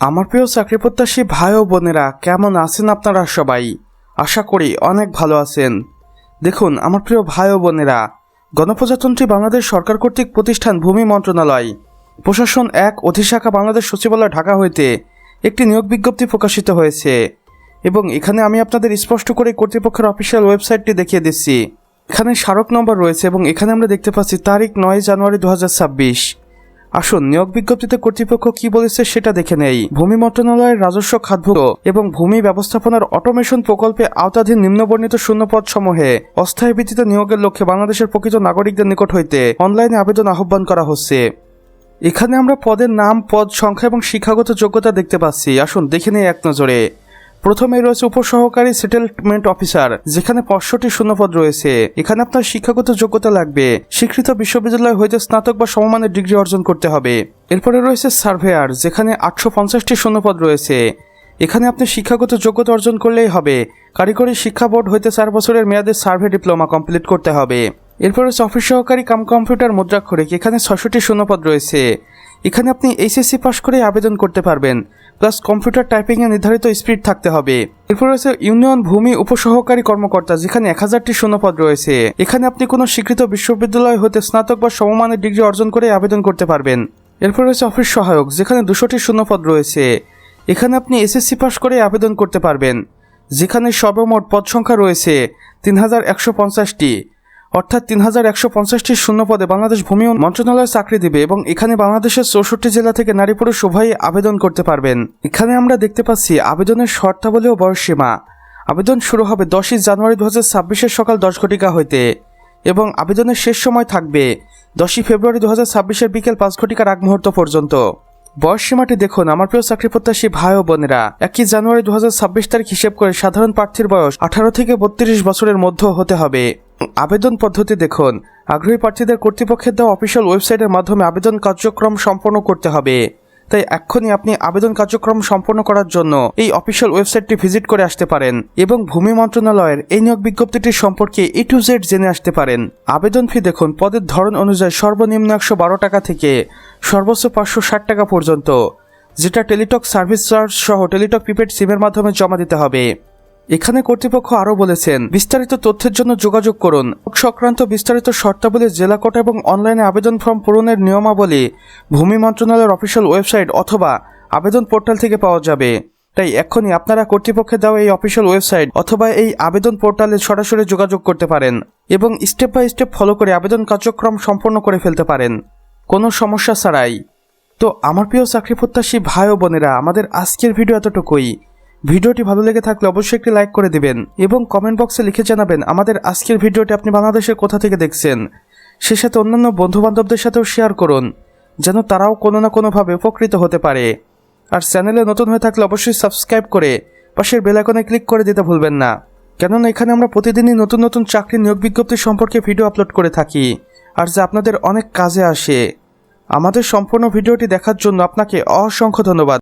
আমার প্রিয় চাকরি প্রত্যাশী ভাই ও বোনেরা, কেমন আছেন আপনারা সবাই? আশা করি অনেক ভালো আছেন। দেখুন, আমার প্রিয় ভাই ও বোনেরা, গণপ্রজাতন্ত্রী বাংলাদেশ সরকার কর্তৃক প্রতিষ্ঠান ভূমি মন্ত্রণালয়, প্রশাসন এক অধিশাখা বাংলাদেশ সচিবালয় ঢাকা হইতে একটি নিয়োগ বিজ্ঞপ্তি প্রকাশিত হয়েছে। এবং এখানে আমি আপনাদের স্পষ্ট করে কর্তৃপক্ষের অফিসিয়াল ওয়েবসাইটটি দেখিয়ে দিচ্ছি। এখানে স্মারক নম্বর রয়েছে এবং এখানে আমরা দেখতে পাচ্ছি তারিখ নয় জানুয়ারি দু হাজার ছাব্বিশ। আসুন, নিয়োগ বিজ্ঞপ্তিতে কর্তৃপক্ষ কি বলেছে সেটা দেখে নেই। ভূমি মন্ত্রণালয়ের রাজস্ব খাতভুক্ত এবং ভূমি ব্যবস্থাপনার অটোমেশন প্রকল্পে আওতাধীন নিম্নবর্ণিত শূন্যপদ সমূহে অস্থায়ী ভিত্তিতে নিয়োগের লক্ষ্যে বাংলাদেশের প্রকৃত নাগরিকদের নিকট হইতে অনলাইনে আবেদন আহ্বান করা হচ্ছে। এখানে আমরা পদের নাম, পদ, সংখ্যা এবং শিক্ষাগত যোগ্যতা দেখতে পাচ্ছি। আসুন, দেখে নেই এক নজরে। প্রথমে রয়েছে উপসহকারী সেটেলমেন্ট অফিসার যেখানে পাঁচশোটি শূন্যপদ রয়েছে। এখানে আপনার শিক্ষাগত যোগ্যতা লাগবে। স্বীকৃত বিশ্ববিদ্যালয় হইতে স্নাতক বা সমমানের ডিগ্রি অর্জন করতে হবে। এরপরে রয়েছে সার্ভেয়ার, যেখানে আটশো পঞ্চাশটি শূন্যপদ রয়েছে। এখানে আপনি শিক্ষাগত যোগ্যতা অর্জন করলেই হবে। কারিগরি শিক্ষা বোর্ড হইতে চার বছরের মেয়াদে সার্ভে ডিপ্লোমা কমপ্লিট করতে হবে। এরপর রয়েছে অফিস সহকারী কাম কম্পিউটার মুদ্রাক্ষরিক, এখানে ছশোটি শূন্যপদ রয়েছে। এখানে আপনি এইচএসসি পাশ করে আবেদন করতে পারবেন। প্লাস কম্পিউটার টাইপিংয়ে নির্ধারিত স্পিড থাকতে হবে। এরপর রয়েছে ইউনিয়ন ভূমি, উপসহকারী কর্মকর্তা, যেখানে এক হাজারটি শূন্যপদ রয়েছে। এখানে আপনি কোনো স্বীকৃত বিশ্ববিদ্যালয় হতে স্নাতক বা সমমানের ডিগ্রি অর্জন করে আবেদন করতে পারবেন। এরপর রয়েছে অফিস সহায়ক, যেখানে দুশোটি শূন্যপদ রয়েছে। এখানে আপনি এসএসসি পাস করে আবেদন করতে পারবেন। যেখানে সর্বমোট পদ সংখ্যা রয়েছে তিন হাজার একশো পঞ্চাশটি। অর্থাৎ তিন হাজার একশো পঞ্চাশটি শূন্য পদে বাংলাদেশ ভূমি মন্ত্রণালয় চাকরি দিবে এবং এখানে বাংলাদেশের চৌষট্টি জেলা থেকে নারী পুরুষ উভয়ই আবেদন করতে পারবেন। এখানে আমরা দেখতে পাচ্ছি আবেদনের শর্তাবলী ও বয়সসীমা। আবেদন শুরু হবে দশই জানুয়ারি দু হাজার ছাব্বিশের সকাল দশ ঘটিকা হইতে এবং আবেদনের শেষ সময় থাকবে দশই ফেব্রুয়ারি দু হাজার ছাব্বিশের বিকেল পাঁচ ঘটিকার আগ মুহূর্ত পর্যন্ত। বয়স সীমাটি দেখুন, আমার প্রিয় চাকরি প্রত্যাশী ভাই ও বোনেরা, একই জানুয়ারি দু হাজার ছাব্বিশ তারিখ হিসেব করে সাধারণ প্রার্থীর বয়স আঠারো থেকে বত্রিশ বছরের মধ্যে হতে হবে। আবেদন পদ্ধতি দেখুন। আগ্রহী প্রার্থীদের কর্তৃপক্ষের দেওয়া অফিসিয়াল ওয়েবসাইটের মাধ্যমে আবেদন কার্যক্রম সম্পন্ন করতে হবে। তাই এক্ষুনি আপনি আবেদন কার্যক্রম সম্পন্ন করার জন্য এই অফিসিয়াল ওয়েবসাইটটি ভিজিট করে আসতে পারেন এবং ভূমি মন্ত্রণালয়ের এই নিয়োগ বিজ্ঞপ্তিটির সম্পর্কে এ টু জেড জেনে আসতে পারেন। আবেদন ফি দেখুন পদের ধরন অনুযায়ী সর্বনিম্ন একশো বারো টাকা থেকে সর্বোচ্চ পাঁচশো ষাট টাকা পর্যন্ত, যেটা টেলিটক সার্ভিস চার্জ সহ টেলিটক প্রিপেড সিমের মাধ্যমে জমা দিতে হবে। এখানে কর্তৃপক্ষ আরও বলেছেন, বিস্তারিত তথ্যের জন্য যোগাযোগ করুন। সংক্রান্ত বিস্তারিত শর্তাবলী জেলা কোর্ট এবং অনলাইনে আবেদন ফর্ম পূরণের নিয়মাবলী ভূমি মন্ত্রণালয়ের অফিসিয়াল ওয়েবসাইট অথবা আবেদন পোর্টাল থেকে পাওয়া যাবে। তাই এখনই আপনারা কর্তৃপক্ষের দেওয়া এই অফিসিয়াল ওয়েবসাইট অথবা এই আবেদন পোর্টালে সরাসরি যোগাযোগ করতে পারেন এবং স্টেপ বাই স্টেপ ফলো করে আবেদন কার্যক্রম সম্পন্ন করে ফেলতে পারেন। কোনো সমস্যা ছাড়াই। তো আমার প্রিয় চাকরি প্রত্যাশী ভাই ও বোনেরা, আমাদের আজকের ভিডিও এতটুকুই। ভিডিওটি ভালো লেগে থাকলে অবশ্যই একটি লাইক করে দিবেন এবং কমেন্ট বক্সে লিখে জানাবেন আমাদের আজকের ভিডিওটি আপনি বাংলাদেশের কোথা থেকে দেখছেন। সে সাথে অন্যান্য বন্ধু বান্ধবদের সাথেও শেয়ার করুন, যেন তারাও কোনো না কোনোভাবে উপকৃত হতে পারে। আর চ্যানেলে নতুন হয়ে থাকলে অবশ্যই সাবস্ক্রাইব করে পাশের বেলাকনে ক্লিক করে দিতে ভুলবেন না। কেননা এখানে আমরা প্রতিদিনই নতুন নতুন চাকরি নিয়োগ বিজ্ঞপ্তি সম্পর্কে ভিডিও আপলোড করে থাকি, আর যা আপনাদের অনেক কাজে আসে। আমাদের সম্পূর্ণ ভিডিওটি দেখার জন্য আপনাকে অসংখ্য ধন্যবাদ।